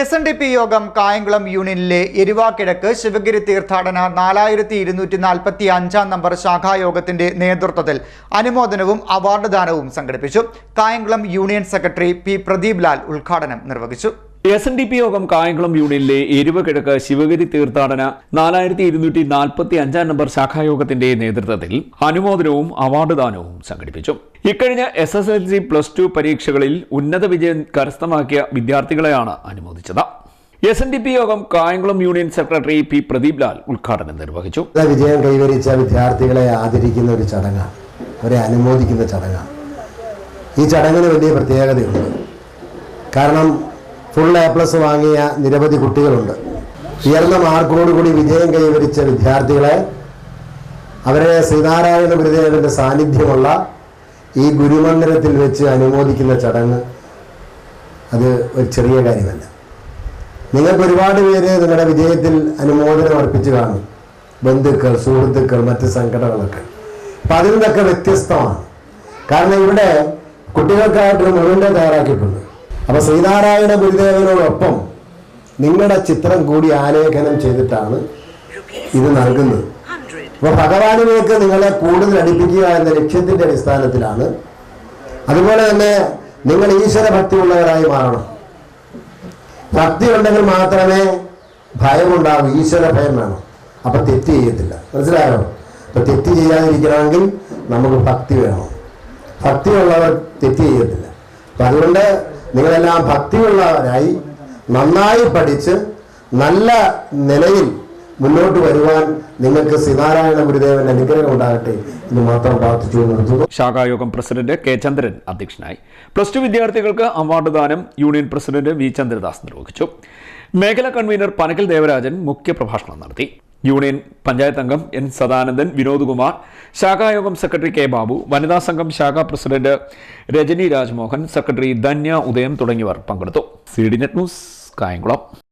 S N D P യോഗം കായംകുളം യൂണിയനിലെ എരുവാക്കിഴക്ക് ശിവഗിരി തീർത്ഥാടന നാലായിരത്തി ഇരുന്നൂറ്റി നാൽപ്പത്തി അഞ്ചാം നമ്പർ ശാഖായോഗത്തിന്റെ നേതൃത്വത്തിൽ അനുമോദനവും അവാർഡ് ദാനവും സംഘടിപ്പിച്ചു. Kayamkulam union secretary P Pradeep Lal ഉദ്ഘാടനം നിർവഹിച്ചു. എസ് എൻ ഡി പി യോഗം കായംകുളം യൂണിയനിലെ എരുവ കിഴക്ക് ശിവഗിരി തീർത്ഥാടന നാലായിരത്തി ഇരുന്നൂറ്റി നാൽപ്പത്തി അഞ്ചാം നമ്പർ ശാഖായോഗത്തിന്റെ നേതൃത്വത്തിൽ അനുമോദനവും അവാർഡ് ദാനവും സംഘടിപ്പിച്ചു. ഇക്കഴിഞ്ഞ S S L C plus two പരീക്ഷകളിൽ ഉന്നത വിജയം കരസ്ഥമാക്കിയ വിദ്യാർത്ഥികളെയാണ് അനുമോദിച്ചത്. എസ് എൻ ഡി പി യോഗം Kayamkulam union secretary P Pradeep Lal ഉദ്ഘാടനം നിർവഹിച്ചു. വിജയം കൈവരിച്ച വിദ്യാർത്ഥികളെ ആദരിക്കുന്ന ഒരു ചടങ്ങാണ് അവരെ അനുമോദിക്കുന്ന ചടങ്ങാണ് ഈ ചടങ്ങിന് വലിയ പ്രത്യേകതയുണ്ട്. കാരണം ഫുൾ എ പ്ലസ് വാങ്ങിയ നിരവധി കുട്ടികളുണ്ട്. ഉയർന്ന മാർക്കോടുകൂടി വിജയം കൈവരിച്ച വിദ്യാർത്ഥികളെ അവരെ ശ്രീനാരായണ ഗുരുദേവന്റെ സാന്നിധ്യമുള്ള ഈ ഗുരുമന്ദിരത്തിൽ വെച്ച് അനുമോദിക്കുന്ന ചടങ്ങ് അത് ഒരു ചെറിയ കാര്യമല്ല. നിങ്ങൾക്ക് ഒരുപാട് പേര് നിങ്ങളുടെ വിജയത്തിൽ അനുമോദനം അർപ്പിച്ച് കാണും. ബന്ധുക്കൾ സുഹൃത്തുക്കൾ മറ്റ് സംഘടനകളൊക്കെ. അപ്പം അതിൽ നിന്നൊക്കെ വ്യത്യസ്തമാണ്. കാരണം ഇവിടെ കുട്ടികൾക്കായിട്ടൊരു മുഴുവൻ തയ്യാറാക്കിയിട്ടുണ്ട്. അപ്പൊ ശ്രീനാരായണ ഗുരുദേവനോടൊപ്പം നിങ്ങളുടെ ചിത്രം കൂടി ആലേഖനം ചെയ്തിട്ടാണ് ഇത് നൽകുന്നത്. അപ്പൊ ഭഗവാനിലേക്ക് നിങ്ങളെ കൂടുതൽ അടുപ്പിക്കുക എന്ന ലക്ഷ്യത്തിന്റെ അടിസ്ഥാനത്തിലാണ്. അതുപോലെ തന്നെ നിങ്ങൾ ഈശ്വര ഭക്തിയുള്ളവരായി മാറണം. ഭക്തി ഉണ്ടെങ്കിൽ മാത്രമേ ഭയമുണ്ടാവൂ. ഈശ്വര ഭയം വേണം. അപ്പൊ തെറ്റ് ചെയ്യത്തില്ല. മനസ്സിലായോ? അപ്പൊ തെറ്റ് ചെയ്യാതിരിക്കണമെങ്കിൽ നമുക്ക് ഭക്തി വേണം. ഭക്തിയുള്ളവർ തെറ്റ് ചെയ്യത്തില്ല. അപ്പൊ അതുകൊണ്ട് നിങ്ങളെല്ലാം ഭക്തിയുള്ളവരായി നന്നായി പഠിച്ച് നല്ല നിലയിൽ മുന്നോട്ട് വരുവാൻ നിങ്ങൾക്ക് ശ്രീനാരായണ ഗുരുദേവന്റെ അനുഗ്രഹം ഉണ്ടാകട്ടെ എന്ന് മാത്രം പ്രാർത്ഥിച്ചു നിർത്തുന്നു. ശാഖായോഗം പ്രസിഡന്റ് കെ ചന്ദ്രൻ അധ്യക്ഷനായി. പ്ലസ് ടു വിദ്യാർത്ഥികൾക്ക് അവാർഡ് ദാനം യൂണിയൻ പ്രസിഡന്റ് വി ചന്ദ്രദാസ് നിർവഹിച്ചു. മേഖലാ കൺവീനർ പനക്കൽ ദേവരാജൻ മുഖ്യപ്രഭാഷണം നടത്തി. യൂണിയൻ പഞ്ചായത്ത് അംഗം എൻ സദാനന്ദൻ വിനോദ്കുമാർ ശാഖായോഗം സെക്രട്ടറി കെ ബാബു വനിതാ സംഘം ശാഖാ പ്രസിഡന്റ് രജനി രാജ്മോഹൻ സെക്രട്ടറി ധന്യ ഉദയം തുടങ്ങിയവർ പങ്കെടുത്തു. C D net news Kayamkulam.